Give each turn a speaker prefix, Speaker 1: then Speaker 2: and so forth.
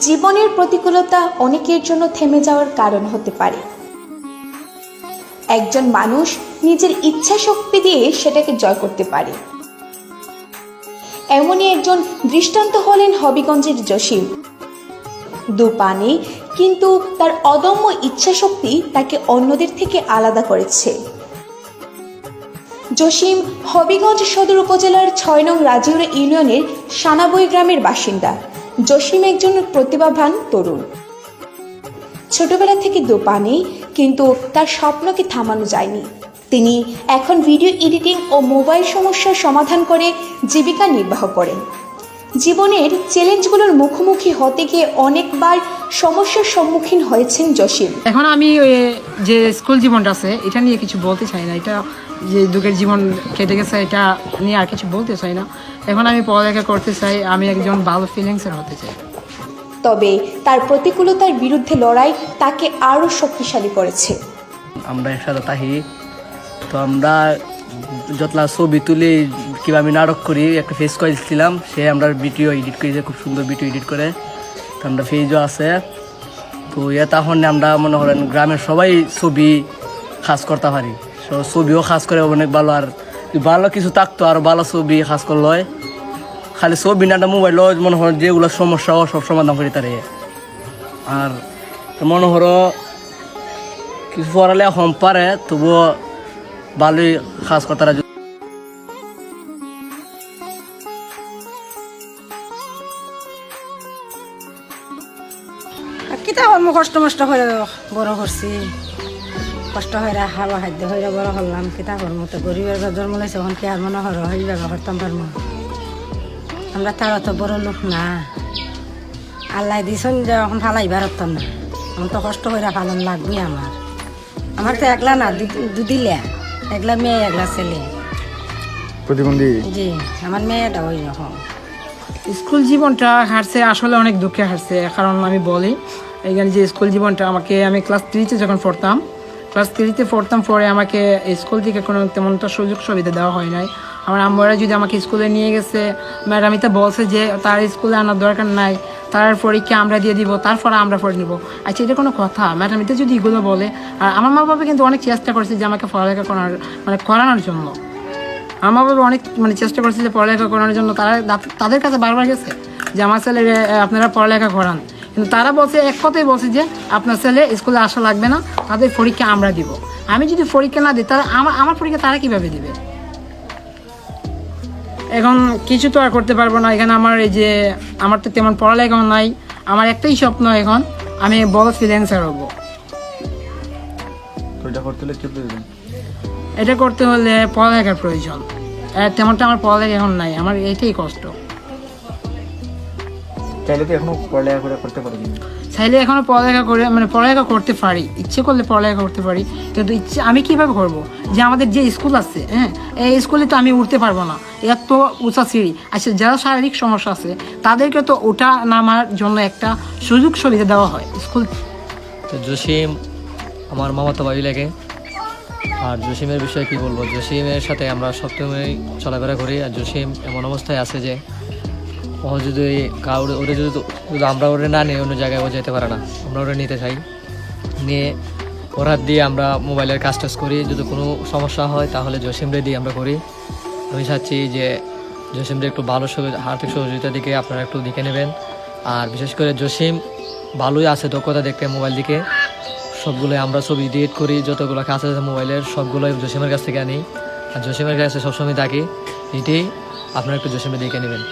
Speaker 1: জীবনের প্রতিকূলতা অনেকের জন্য থেমে যাওয়ার কারণ হতে পারে। একজন মানুষ নিজের ইচ্ছা শক্তি দিয়ে সেটাকে জয় করতে পারে। এমনই একজন দৃষ্টান্ত হলেন হবিগঞ্জের জসিম। দুপানে কিন্তু তার অদম্য ইচ্ছাশক্তি তাকে অন্যদের থেকে আলাদা করেছে। জসিম হবিগঞ্জ সদর উপজেলার ছয় নং রাজিউরা ইউনিয়নের সানাবই গ্রামের বাসিন্দা। জসিম একজন প্রতিভাবান তরুণ। ছোটবেলা থেকে দোপানে কিন্তু তার স্বপ্নকে থামানো যায়নি। তিনি এখন ভিডিও এডিটিং ও মোবাইল সমস্যার সমাধান করে জীবিকা নির্বাহ করেন। জীবনের চ্যালেঞ্জগুলোর মুখোমুখি হতে গিয়ে অনেকবার সমস্যার সম্মুখীন হয়েছেন জসিম।
Speaker 2: এখন আমি ওই যে স্কুল জীবনটা আছে এটা নিয়ে কিছু বলতে চাই না। এটা যে দুঃখের জীবন কেটে গেছে এটা নিয়ে আর কিছু বলতে চাই না। এখন আমি পড়ালেখা করতে চাই আমি একজন ভালো ফিলিংসের হতে চাই।
Speaker 1: তবে তার প্রতিকূলতার বিরুদ্ধে লড়াই তাকে আরও শক্তিশালী করেছে।
Speaker 3: আমরা একসাথে থাকি তো আমরা যতলা ছবি তুলি কিংবা আমি নাটক করি একটা ফেস করেছিলাম সে আমরা ভিডিও এডিট করেছে খুব সুন্দর ভিডিও এডিট করে। তো আমরা ফেজও আছে। তো ইয়ে তখন আমরা মনে করেন গ্রামের সবাই ছবি খাস করতে পারি। So, ছবিও খাস করে অনেক ভালো আর ভালো কিছু থাকতো আর ভালো ছবি খাস করলে। খালি ছবি না মোবাইলও মনে হয় যেগুলো সমস্যা সব সমাধান করি তারে। আর মনে হলো কিছু পড়ালে এখন পারে তবুও ভালোই কাজ করতারা
Speaker 4: কিতা কর্ম কষ্ট মষ্ট হয়ে বড় করছি কষ্ট হয়ে খাওয়া খাদ্য হয়ে বড় করলাম কিতা কর্ম তো গরিবের জন্ম লাইছে এখন কি আর মনে হর হয়ে করতাম পারব আমরা তার অত বড় লোক না। আল্লাহ দিছন যে এখন ফালাই বেরোতাম না। এখন তো কষ্ট করে ফালন লাগবে আমার আমার তো একলা না দু- দুদিলে একলা মেয়ে একলা ছেলে।
Speaker 5: প্রতিবন্ধী
Speaker 4: জি আমার মেয়েটা ওই রকম
Speaker 2: স্কুল জীবনটা হারছে আসলে অনেক দুঃখে হারছে কারণ আমি বলি। এখানে যে স্কুল জীবনটা আমাকে, আমি ক্লাস থ্রিতে যখন পড়তাম ক্লাস থ্রিতে পড়তাম পরে আমাকে স্কুল থেকে কোনো তেমন তো সুযোগ সুবিধা দেওয়া হয় নাই। আমার আম্মুরা যদি আমাকে স্কুলে নিয়ে গেছে ম্যাডামিতে বলছে যে তার স্কুলে আনার দরকার নাই, তার পরীক্ষা আমরা দিয়ে দিব, তারপরে আমরা পড়ে নিব। আচ্ছা এটা কোনো কথা? ম্যাডামিতে যদি এগুলো বলে, আর আমার মা বাবা কিন্তু অনেক চেষ্টা করছে যে আমাকে পড়ালেখা করার মানে করানোর জন্য। আমার মা বাবা অনেক মানে চেষ্টা করছে যে পড়ালেখা করানোর জন্য, তারা, তাদের কাছে বারবার গেছে যে, আমার ছেলে আপনারা পড়ালেখা করান। কিন্তু তারা বলছে এক কথাই বলছে যে আপনার ছেলে স্কুলে আসা লাগবে না তাদের পরীক্ষা আমরা দিব। আমি যদি পরীক্ষা না দিই তাহলে আমার আমার পরীক্ষা তারা কীভাবে দিবে? এখন কিছু তো আর করতে পারব না। এখানে আমার এই যে আমার তো তেমন পড়ালেখাও নাই। আমার একটাই স্বপ্ন এখন আমি বড় ফ্রিল্যান্সার হব।
Speaker 5: এটা করতে হলে
Speaker 2: পড়ালেখার প্রয়োজন। তেমনটা আমার পড়ালেখা এখন নাই আমার এটাই কষ্ট।
Speaker 5: চাইলে তো এখনও পড়ালেখা করে করতে পারি
Speaker 2: চাইলে এখনও পড়ালেখা করে মানে পড়ালেখা করতে পারি ইচ্ছে করলে পড়ালেখা করতে পারি কিন্তু ইচ্ছে আমি কীভাবে করব? যে আমাদের যে স্কুল আছে হ্যাঁ এই স্কুলে তো আমি উঠতে পারব না এত উঁচা সিঁড়ি। আচ্ছা যারা শারীরিক সমস্যা আছে তাদেরকে তো ওটা নামার জন্য একটা সুযোগ সুবিধা দেওয়া হয় স্কুল।
Speaker 3: তো জসিম আমার মামাতো ভাই লাগে। আর জসিমের বিষয়ে কি বলব? জসিমের সাথে আমরা সবসময় চলাফেরা করি আর জসিম এমন অবস্থায় আছে যে ও যদি কাউরে, ওরে যদি যদি আমরা ওরে না নিয়ে অন্য জায়গায় ও যেতে পারে না, আমরা ওরে নিতে চাই। নিয়ে ওর হাত দিয়ে আমরা মোবাইলের কাজ টাজ করি, যদি কোনো সমস্যা হয় তাহলে জসিমরে দিয়ে আমরা করি। আমি চাচ্ছি যে জসিমরে একটু ভালো আর্থিক সহযোগিতার দিকে আপনারা একটু দেখে নেবেন। আর বিশেষ করে জসিম ভালোই আছে দক্ষতা দেখতে মোবাইল দিকে। সবগুলো আমরা ছবি এডিট করি, যতগুলো কাজ আছে মোবাইলের সবগুলোই জসিমের কাছ থেকে আনি। আর জসিমের কাছে সবসময় থাকি, এটাই আপনারা একটু জসিমে দেখে নেবেন।